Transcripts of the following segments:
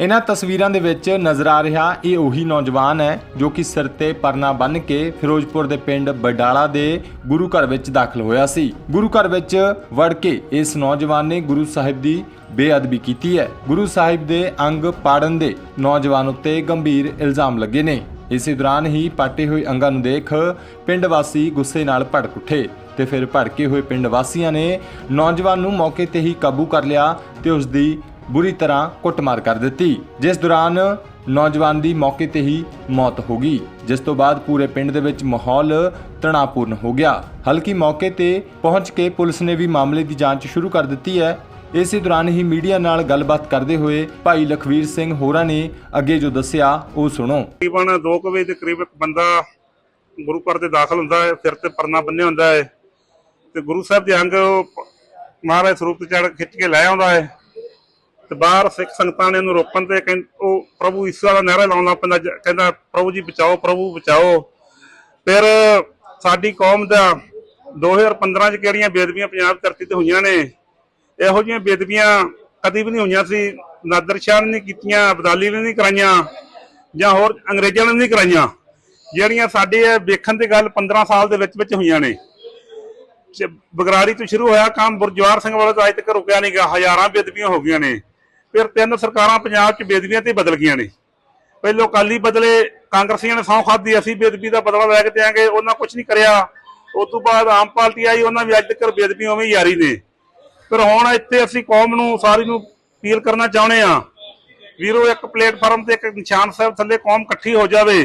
ਇਹਨਾਂ ਤਸਵੀਰਾਂ ਦੇ ਵਿੱਚ ਨਜ਼ਰ ਆ ਰਿਹਾ ਇਹ ਉਹੀ ਨੌਜਵਾਨ ਹੈ ਜੋ ਕਿ ਸਿਰ ਤੇ ਪਰਨਾ ਬੰਨ੍ਹ ਕੇ ਫਿਰੋਜ਼ਪੁਰ ਦੇ ਪਿੰਡ ਬਡਾਲਾ ਦੇ ਗੁਰੂ ਘਰ ਵਿੱਚ ਦਾਖਲ ਹੋਇਆ ਸੀ। ਗੁਰੂ ਘਰ ਵਿੱਚ ਵੜ ਕੇ ਇਸ ਨੌਜਵਾਨ ਨੇ ਗੁਰੂ ਸਾਹਿਬ ਦੀ ਬੇਅਦਬੀ ਕੀਤੀ ਹੈ। ਗੁਰੂ ਸਾਹਿਬ ਦੇ ਅੰਗ ਪਾੜਨ ਦੇ ਨੌਜਵਾਨ ਉੱਤੇ ਗੰਭੀਰ ਇਲਜ਼ਾਮ ਲੱਗੇ ਨੇ। ਇਸੇ ਦੌਰਾਨ ਹੀ ਪਾਟੇ ਹੋਏ ਅੰਗਾਂ ਨੂੰ ਦੇਖ ਪਿੰਡ ਵਾਸੀ ਗੁੱਸੇ ਨਾਲ ਭੜਕ ਉੱਠੇ ਤੇ ਫਿਰ ਭੜਕੇ ਹੋਏ ਪਿੰਡ ਵਾਸੀਆਂ ਨੇ ਨੌਜਵਾਨ ਨੂੰ ਮੌਕੇ ਤੇ ਹੀ ਕਾਬੂ ਕਰ ਲਿਆ ਤੇ ਉਸ ਦੀ ਬੁਰੀ ਤਰ੍ਹਾਂ ਕੁੱਟਮਾਰ ਕਰ ਦਿੱਤੀ। ਜਿਸ ਦੌਰਾਨ ਨੌਜਵਾਨ ਦੀ ਮੌਕੇ ਤੇ ਹੀ ਮੌਤ ਹੋ ਗਈ। ਜਿਸ ਤੋਂ ਬਾਅਦ ਪੂਰੇ ਪਿੰਡ ਦੇ ਵਿੱਚ ਮਾਹੌਲ ਤਣਾਅਪੂਰਨ ਹੋ ਗਿਆ। ਹਲਕੀ ਮੌਕੇ ਤੇ ਪਹੁੰਚ ਕੇ ਪੁਲਿਸ ਨੇ ਵੀ ਮਾਮਲੇ ਦੀ ਜਾਂਚ ਸ਼ੁਰੂ ਕਰ ਦਿੱਤੀ ਹੈ। ਇਸੇ ਦੌਰਾਨ ਹੀ ਮੀਡੀਆ ਨਾਲ ਗੱਲਬਾਤ ਕਰਦੇ ਹੋਏ ਭਾਈ ਲਖਵੀਰ ਸਿੰਘ ਹੋਰਾਂ ਨੇ ਅੱਗੇ ਜੋ ਦੱਸਿਆ, ਉਹ ਸੁਣੋ। ਤਕਰੀਬਨ 2 ਵਜੇ ਦੇ ਕਰੀਬ ਇੱਕ ਬੰਦਾ ਗੁਰੂ ਘਰ ਦੇ ਦਾਖਲ ਹੁੰਦਾ ਹੈ, ਸਿਰ ਤੇ ਪਰਨਾ ਬੰਨਿਆ ਹੁੰਦਾ ਹੈ ਤੇ ਗੁਰੂ ਸਾਹਿਬ ਦੇ ਅੰਗ ਮਹਾਰਾਜ ਸਰੂਪ ਤੇ ਚੜ ਖਿੱਚ ਕੇ ਲੈ ਆਉਂਦਾ ਹੈ। ਤੇ ਬਾਹਰ ਸਿੱਖ ਸੰਗਤਾਂ ਨੇ ਉਹਨੂੰ ਰੋਕਣ ਤੇ ਕਹਿੰ- ਉਹ ਪ੍ਰਭੂ ਈਸਾ ਦਾ ਨਾਰਾ ਲਾਉਣਾ ਪੈਂਦਾ ਕਹਿੰਦਾ, ਪ੍ਰਭੂ ਜੀ, ਬਚਾਓ, ਪ੍ਰਭੂ, ਬਚਾਓ। ਫਿਰ ਸਾਡੀ ਕੌਮ ਦਾ 2015 ਚ ਕਿਹੜੀਆਂ ਬੇਦਬੀਆਂ ਪੰਜਾਬ ਧਰਤੀ ਤੇ ਹੋਈਆਂ ਨੇ, ਇਹੋ ਜਿਹੀਆਂ ਬੇਦਬੀਆਂ ਕਦੀ ਵੀ ਨਹੀਂ ਹੋਈਆਂ ਸੀ। ਨਾਦਰ ਸ਼ਾਹ ਨੇ ਨਹੀਂ ਕੀਤੀਆਂ, ਅਬਦਾਲੀ ਨੇ ਨਹੀਂ ਕਰਾਈਆਂ, ਜਾਂ ਹੋਰ ਅੰਗਰੇਜ਼ਾਂ ਨੇ ਨਹੀਂ ਕਰਾਈਆਂ, ਜਿਹੜੀਆਂ ਸਾਡੇ ਇਹ ਵੇਖਣ ਦੀ ਗੱਲ 15 ਸਾਲ ਦੇ ਵਿੱਚ ਵਿੱਚ ਹੋਈਆਂ ਨੇ। ਬਗਰਾੜੀ ਤੋਂ ਸ਼ੁਰੂ ਹੋਇਆ ਕੰਮ ਬੁਰਜਵਾਰ ਸਿੰਘ ਵਾਲਾ ਤੋਂ ਅੱਜ ਤੱਕ ਰੁਕਿਆ ਨਹੀਂ ਗਿਆ ਹਜ਼ਾਰਾਂ ਬੇਦਬੀਆਂ ਹੋ ਗਈਆਂ ਨੇ। ਫਿਰ ਤਿੰਨ ਸਰਕਾਰਾਂ ਪੰਜਾਬ 'ਚ ਬੇਦਬੀਆਂ ਤੇ ਬਦਲ ਗਈਆਂ ਨੇ। ਪਹਿਲੋਂ ਕਾਲੀ ਬਦਲੇ ਕਾਂਗਰਸੀਆਂ ਨੇ ਸਹੁੰ ਖਾਦੀ ਅਸੀਂ ਬੇਦਬੀ ਦਾ ਬਦਲਾ ਲੈ ਕੇ ਦਿਆਂਗੇ, ਉਹਨਾਂ ਕੁਝ ਨਹੀਂ ਕਰਿਆ। ਉਸ ਤੋਂ ਬਾਅਦ ਆਮ ਪਾਰਟੀ ਆਈ, ਉਹਨਾਂ ਵੀ ਅੱਜ ਤੱਕ ਬੇਦਬੀ ਉਵੇਂ ਹੀ ਜਾਰੀ ਨੇ। ਫਿਰ ਹੁਣ ਇੱਥੇ ਅਸੀਂ ਕੌਮ ਨੂੰ, ਸਾਰੀ ਨੂੰ ਅਪੀਲ ਕਰਨਾ ਚਾਹੁੰਦੇ ਆ ਵੀਰੋ, ਇੱਕ ਪਲੇਟਫਾਰਮ ਤੇ ਇੱਕ ਨਿਸ਼ਾਨ ਸਾਹਿਬ ਥੱਲੇ ਕੌਮ ਇਕੱਠੀ ਹੋ ਜਾਵੇ।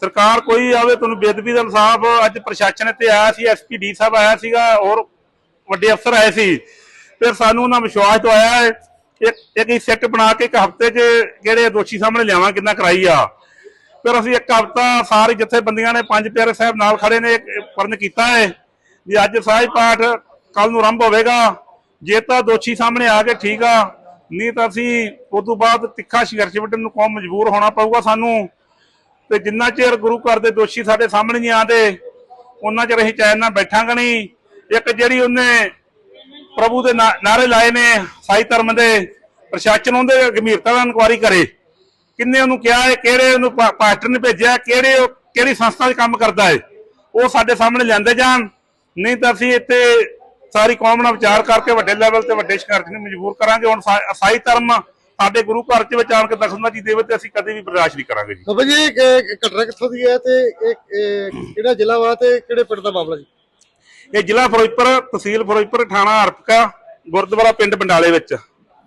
ਸਰਕਾਰ ਕੋਈ ਆਵੇ, ਤੁਹਾਨੂੰ ਬੇਦਬੀ ਦਾ ਇਨਸਾਫ, ਅੱਜ ਪ੍ਰਸ਼ਾਸਨ ਇੱਥੇ ਆਇਆ ਸੀ ਐਸਪੀਡੀ ਸਾਹਿਬ ਆਇਆ ਸੀਗਾ, ਹੋਰ ਵੱਡੇ ਅਫਸਰ ਆਏ ਸੀ। ਫਿਰ ਸਾਨੂੰ ਉਹਨਾਂ ਵਿਸ਼ਵਾਸ ਤੋਂ ਆਇਆ ਹੈ ਇੱਕ ਇੱਕ ਹੀ ਸੈੱਟ ਬਣਾ ਕੇ ਇੱਕ ਹਫ਼ਤੇ 'ਚ ਜਿਹੜੇ ਦੋਸ਼ੀ ਸਾਹਮਣੇ ਲਿਆਵਾਂ, ਕਿੰਨਾ ਕਰਾਈ ਆ। ਫਿਰ ਅਸੀਂ ਇੱਕ ਹਫ਼ਤਾ ਸਾਰੇ ਜਥੇਬੰਦੀਆਂ ਨੇ ਪੰਜ ਪਿਆਰੇ ਸਾਹਿਬ ਨਾਲ ਖੜੇ ਨੇ ਪਰਨ ਕੀਤਾ ਹੈ ਵੀ ਅੱਜ ਸਾਜ ਪਾਠ ਕੱਲ ਨੂੰ ਆਰੰਭ ਹੋਵੇਗਾ। ਜੇ ਤਾਂ ਦੋਸ਼ੀ ਸਾਹਮਣੇ ਆ ਕੇ ਠੀਕ ਆ, ਨਹੀਂ ਤਾਂ ਅਸੀਂ ਉਸ ਤੋਂ ਬਾਅਦ ਤਿੱਖਾ ਸੰਘਰਸ਼ ਵਿੱਢਣ ਨੂੰ ਕੌਮ ਮਜਬੂਰ ਹੋਣਾ ਪਊਗਾ ਸਾਨੂੰ। ਤੇ ਜਿੰਨਾ ਚਿਰ ਗੁਰੂ ਘਰ ਦੇ ਦੋਸ਼ੀ ਸਾਡੇ ਸਾਹਮਣੇ ਨਹੀਂ ਆਉਂਦੇ, ਉਹਨਾਂ ਚਿਰ ਅਸੀਂ ਚੈਨ ਨਾਲ ਬੈਠਾਂਗੇ ਨਹੀਂ। ਇੱਕ ਜਿਹੜੀ ਉਹਨੇ ਪ੍ਰਭੂ ਦੇ ਨਾ- ਨਾਅਰੇ ਲਾਏ ਨੇ, ਸਾਈ ਧਰਮ ਦੇ ਪ੍ਰਸ਼ਾਸਨ ਉਹਦੇ ਗੰਭੀਰਤਾ ਨਾਲ ਇਨਕੁਆਰੀ ਕਰੇ। ਕਿੰਨੇ ਉਹਨੂੰ ਕਿਹਾ ਹੈ ਕਿਹੜੇ ਉਹਨੂੰ ਪਾਸਟਰ ਨੇ ਭੇਜਿਆ ਕਿਹੜੇ ਉਹ ਕਿਹੜੀ ਸੰਸਥਾ 'ਚ ਕੰਮ ਕਰਦਾ ਹੈ। ਉਹ ਸਾਡੇ ਸਾਹਮਣੇ ਲਿਆਂਦੇ ਜਾਣ। ਨਹੀਂ ਤਾਂ ਅਸੀਂ ਇੱਥੇ ਸਾਰੀ ਕੌਮ ਨਾਲ ਵਿਚਾਰ ਕਰਕੇ ਵੱਡੇ ਲੈਵਲ ਤੇ ਵੱਡੇ ਸੰਘਰਸ਼ ਨੂੰ ਮਜਬੂਰ ਕਰਾਂਗੇ। ਹੁਣ ਸਾਈ ਧਰਮ ਸਾਡੇ ਗੁਰੂ ਘਰ 'ਚ ਵਿੱਚ ਆਣ ਕੇ ਦਖਲਅੰਦਾਜ਼ੀ ਦੇਵੇ ਤੇ ਅਸੀਂ ਕਦੇ ਵੀ ਬਰਦਾਸ਼ਤ ਨਹੀਂ ਕਰਾਂਗੇ ਜੀ। ਬਾਬਾ ਜੀ ਘਟਨਾ ਕਿੱਥੋਂ ਦੀ ਹੈ ਤੇ ਇਹ ਕਿਹੜਾ ਜ਼ਿਲ੍ਹਾ ਵਾ ਤੇ ਕਿਹੜੇ ਪਿੰਡ ਦਾ ਮਾਮਲਾ ਜੀ? ਇਹ ਜ਼ਿਲ੍ਹਾ ਫਿਰੋਜ਼ਪੁਰ ਤਹਿਸੀਲ ਫਿਰੋਜ਼ਪੁਰ ਥਾਣਾ ਹਰਪਕਾ ਗੁਰਦੁਆਰਾ ਪਿੰਡ ਬੰਡਾਲੇ ਵਿੱਚ।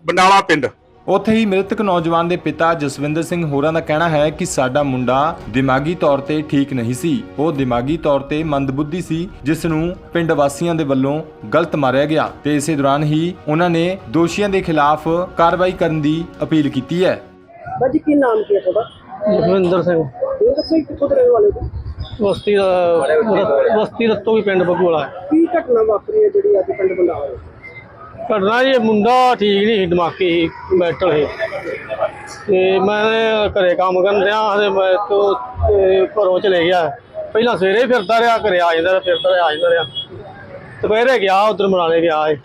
ਬੰਡਾਲਾ ਪਿੰਡ। ਉੱਥੇ ਹੀ ਮ੍ਰਿਤਕ ਨੌਜਵਾਨ ਦੇ ਪਿਤਾ ਜਸਵਿੰਦਰ ਸਿੰਘ ਹੋਰਾਂ ਦਾ ਕਹਿਣਾ ਹੈ ਕਿ ਸਾਡਾ ਮੁੰਡਾ ਦਿਮਾਗੀ ਤੌਰ ਤੇ ਠੀਕ ਨਹੀਂ ਸੀ। ਉਹ ਦਿਮਾਗੀ ਤੌਰ ਤੇ ਮੰਦਬੁੱਧੀ ਸੀ ਜਿਸ ਨੂੰ ਪਿੰਡ ਵਾਸੀਆਂ ਦੇ ਵੱਲੋਂ ਗਲਤ ਮਾਰਿਆ ਗਿਆ ਤੇ ਇਸੇ ਦੌਰਾਨ ਹੀ ਉਹਨਾਂ ਨੇ ਦੋਸ਼ੀਆਂ ਦੇ ਖਿਲਾਫ ਕਾਰਵਾਈ ਕਰਨ ਦੀ ਅਪੀਲ ਕੀਤੀ ਹੈ। ਬਾਜੀ ਕੀ ਨਾਮ ਕੀ ਹੈ ਤੁਹਾਡਾ? ਲਖਵਿੰਦਰ ਸਿੰਘ। ਇਹ ਦੱਸੋ ਜੀ ਕਿੱਥੋਂ ਦੇ ਰਹਿਣ ਵਾਲੇ ਹੋ ਬਸਤੀ ਦਾ ਬਸਤੀ ਰਤੋ ਵੀ ਪਿੰਡ ਬਗੋਲਾ ਕੀ ਘਟਨਾ ਵਾਪਰੀ ਹੈ ਜਿਹੜੀ ਅੱਜ ਪਿੰਡ ਬੰਡਾਲਾ ਵਿੱਚ? ਘਟਨਾ ਜੀ ਇਹ ਮੁੰਡਾ ਠੀਕ ਨਹੀਂ ਸੀ ਦਿਮਾਗੀ ਸੀ ਮੈਂਟਲ ਸੀ। ਤੇ ਮੈਂ ਘਰੇ ਕੰਮ ਕਰਨ ਰਿਹਾ ਤੇ ਮੈਂ ਤੋਂ ਤੇ ਘਰੋਂ ਚਲੇ ਗਿਆ। ਪਹਿਲਾਂ ਸਵੇਰੇ ਫਿਰਦਾ ਰਿਹਾ ਘਰੇ ਆ ਜਾਂਦਾ ਰਿਹਾ, ਫਿਰਦਾ ਰਿਹਾ ਆ ਜਾਂਦਾ ਰਿਹਾ। ਦੁਪਹਿਰੇ ਗਿਆ ਉਧਰ ਮਨਾਲੇ ਗਿਆ ਏ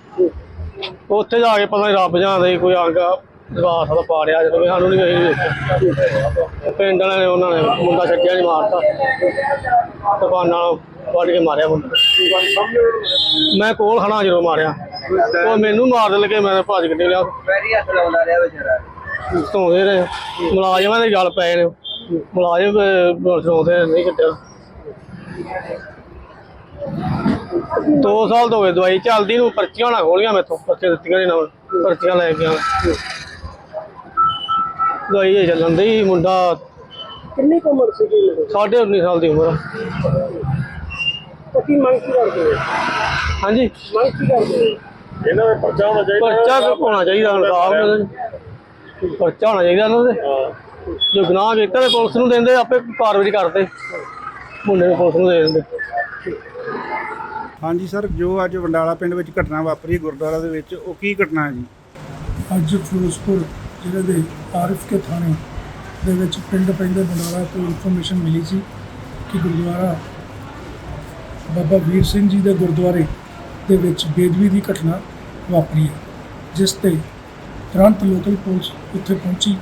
ਉੱਥੇ ਜਾ ਕੇ ਪਤਾ ਨਹੀਂ ਰੱਬ ਜਾਣਦਾ ਸੀ ਕੋਈ ਅੰਗ ਦਵਾਸ ਦਾ ਪਾੜਿਆ ਜਦੋਂ ਵੀ ਸਾਨੂੰ ਨਹੀਂ ਵੇਖਿਆ ਪਿੰਡ ਵਾਲਿਆਂ ਨੇ ਉਹਨਾਂ ਨੇ ਮੁੰਡਾ ਛੱਡਿਆ ਨਹੀਂ ਮਾਰਤਾ। ਦੁਕਾਨ ਨਾਲ ਵੱਢ ਕੇ ਮਾਰਿਆ ਮੁੰਡਾ। ਮੈਂ ਕੋਲ ਖੜਾ ਜਦੋਂ ਮਾਰਿਆ। ਉਹ ਮੈਨੂੰ ਮਾਰ ਦੇ ਲਗੇ ਮੈਂ ਭੱਜ ਕੇ ਨਿਕਲਿਆ। ਵੈਰੀ ਹੱਥ ਲਾਉਂਦਾ ਰਿਹਾ ਵਿਚਾਰਾ। ਧੋਦੇ ਰਹੇ। ਮੁਲਾਜ਼ਮਾਂ ਦੇ ਗੱਲ ਪਏ ਨੇ। ਮੁਲਾਜ਼ਮ ਧੋਦੇ ਨਹੀਂ ਕੱਟਿਆ ਦੋ ਸਾਲ ਤੋਂ ਹੋ ਗਏ ਦਵਾਈ ਚੱਲਦੀ ਨੂੰ ਪਰਚੀਆਂ ਨਾ ਖੋਲੀਆਂ ਮੈਥੋਂ ਪਰਚੇ ਦਿੱਤੀਆਂ ਨੇ ਨਾਲ ਪਰਚੀਆਂ ਲੈ ਕੇ ਆ ਦਵਾਈ ਇਹ ਚੱਲਣ ਦੀ ਮੁੰਡਾ ਕਿੰਨੀ ਉਮਰ ਸੀਗੀ ਸਾਢੇ 19 ਸਾਲ ਦੀ ਉਮਰ ਕੀ ਮੰਗ ਕੀ ਕਰਦੇ ਹਾਂਜੀ। ਮੰਗ ਕੀ ਕਰਦੇ ਇਹਨਾਂ ਦਾ ਪਰਚਾ ਹੋਣਾ ਪਰਚਾ ਹੋਣਾ ਚਾਹੀਦਾ ਇਨਸਾਫ ਮਿਲੇ ਪਰਚਾ ਹੋਣਾ ਚਾਹੀਦਾ ਇਹਨਾਂ ਦੇ। ਜੋ ਗੁਨਾਹ ਕੀਤਾ ਤੇ ਪੁਲਿਸ ਨੂੰ ਦਿੰਦੇ ਆਪੇ ਕਾਰਵਾਈ ਕਰਦੇ। ਮੁੰਡੇ ਨੂੰ ਪੁਲਿਸ ਨੂੰ ਦੇ ਦਿੰਦੇ। ਹਾਂਜੀ ਸਰ ਜੋ ਅੱਜ ਵੰਡਾਲਾ ਪਿੰਡ ਵਿੱਚ ਘਟਨਾ ਵਾਪਰੀ ਗੁਰਦੁਆਰਾ ਦੇ ਵਿੱਚ ਉਹ ਕੀ ਘਟਨਾ ਹੈ ਜੀ? ਅੱਜ ਫਿਰੋਜ਼ਪੁਰ ਜ਼ਿਲ੍ਹੇ ਦੇ ਆਰਿਫ ਕੇ ਥਾਣੇ ਦੇ ਵਿੱਚ ਪਿੰਡ ਪੈਂਦੇ ਬੰਡਾਲਾ ਤੋਂ ਇਨਫੋਰਮੇਸ਼ਨ ਮਿਲੀ ਸੀ ਕਿ ਗੁਰਦੁਆਰਾ ਬਾਬਾ ਵੀਰ ਸਿੰਘ ਜੀ ਦੇ ਗੁਰਦੁਆਰੇ ਦੇ ਵਿੱਚ ਬੇਦਬੀ ਦੀ ਘਟਨਾ ਵਾਪਰੀ ਹੈ, ਜਿਸ ਤੇ ਤੁਰੰਤ ਲੋਕਲ ਪੁਲਿਸ ਉੱਥੇ ਪਹੁੰਚੀ,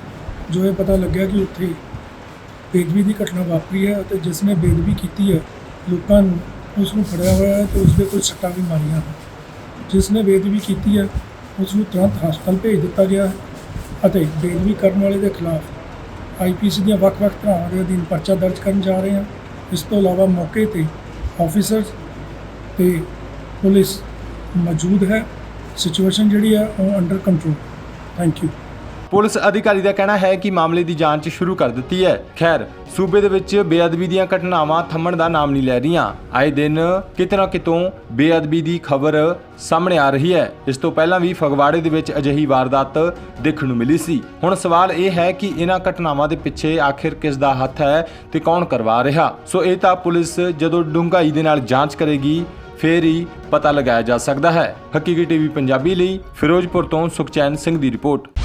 ਜੋ ਇਹ ਪਤਾ ਲੱਗਿਆ ਕਿ ਉੱਥੇ ਬੇਦਬੀ ਦੀ ਘਟਨਾ ਵਾਪਰੀ ਹੈ ਅਤੇ ਜਿਸ ਨੇ ਬੇਦਬੀ ਕੀਤੀ ਹੈ, ਲੋਕਾਂ ਨੂੰ ਉਸ ਨੂੰ ਫੜਿਆ ਹੋਇਆ ਹੈ ਤੇ ਉਸ ਦੇ ਕੋਈ ਸੱਟਾਂ ਵੀ ਮਾਰੀਆਂ ਹਨ। ਜਿਸ ਨੇ ਬੇਦਬੀ ਕੀਤੀ ਹੈ, ਉਸ ਨੂੰ ਤੁਰੰਤ ਹਸਪਤਾਲ ਭੇਜ ਦਿੱਤਾ ਗਿਆ ਹੈ ਅਤੇ ਬੇਦਬੀ ਕਰਨ ਵਾਲੇ ਦੇ ਖਿਲਾਫ ਆਈਪੀਸੀ ਦੀਆਂ ਵੱਖ-ਵੱਖ ਧਾਰਾਵਾਂ ਦੇ ਅਧੀਨ ਪਰਚਾ ਦਰਜ ਕਰਨ ਜਾ ਰਹੇ ਹਾਂ। ਇਸ ਤੋਂ ਇਲਾਵਾ ਮੌਕੇ ਤੇ ਆਫੀਸਰਸ ਤੇ ਪੁਲਿਸ ਮੌਜੂਦ ਹੈ। ਸਿਚੁਏਸ਼ਨ ਜਿਹੜੀ ਹੈ ਉਹ under control thank you police ਅਧਿਕਾਰੀ ਦਾ ਕਹਿਣਾ ਹੈ ਕਿ ਮਾਮਲੇ ਦੀ ਜਾਂਚ ਸ਼ੁਰੂ ਕਰ ਦਿੱਤੀ ਹੈ। ਖੈਰ, ਸੂਬੇ ਦੇ ਵਿੱਚ ਬੇਅਦਬੀ ਦੀਆਂ ਘਟਨਾਵਾਂ ਥੰਮਣ ਦਾ ਨਾਮ ਨਹੀਂ ਲੈ ਰਹੀਆਂ। ਆਏ ਦਿਨ ਕਿਤੇ ਨਾ ਕਿਤੋਂ ਬੇਅਦਬੀ ਦੀ ਖਬਰ ਸਾਹਮਣੇ ਆ ਰਹੀ ਹੈ। ਇਸ ਤੋਂ ਪਹਿਲਾਂ ਵੀ ਫਗਵਾੜੇ ਦੇ ਵਿੱਚ ਅਜਿਹੀ ਵਾਰਦਾਤ ਦੇਖਣ ਨੂੰ ਮਿਲੀ ਸੀ। ਹੁਣ ਸਵਾਲ ਇਹ ਹੈ ਕਿ ਇਹਨਾਂ ਘਟਨਾਵਾਂ ਦੇ ਪਿੱਛੇ ਆਖਿਰ ਕਿਸ ਦਾ ਹੱਥ ਹੈ ਤੇ ਕੌਣ ਕਰਵਾ ਰਿਹਾ? ਸੋ ਇਹ ਤਾਂ ਪੁਲਿਸ ਜਦੋਂ ਡੂੰਘਾਈ ਦੇ ਨਾਲ ਜਾਂਚ ਕਰੇਗੀ ਫੇਰ ਹੀ ਪਤਾ ਲਗਾਇਆ ਜਾ ਸਕਦਾ ਹੈ। ਹਕੀਕੀ ਟੀਵੀ ਪੰਜਾਬੀ ਲਈ ਫਿਰੋਜ਼ਪੁਰ ਤੋਂ ਸੁਖਚੈਨ ਸਿੰਘ ਦੀ ਰਿਪੋਰਟ।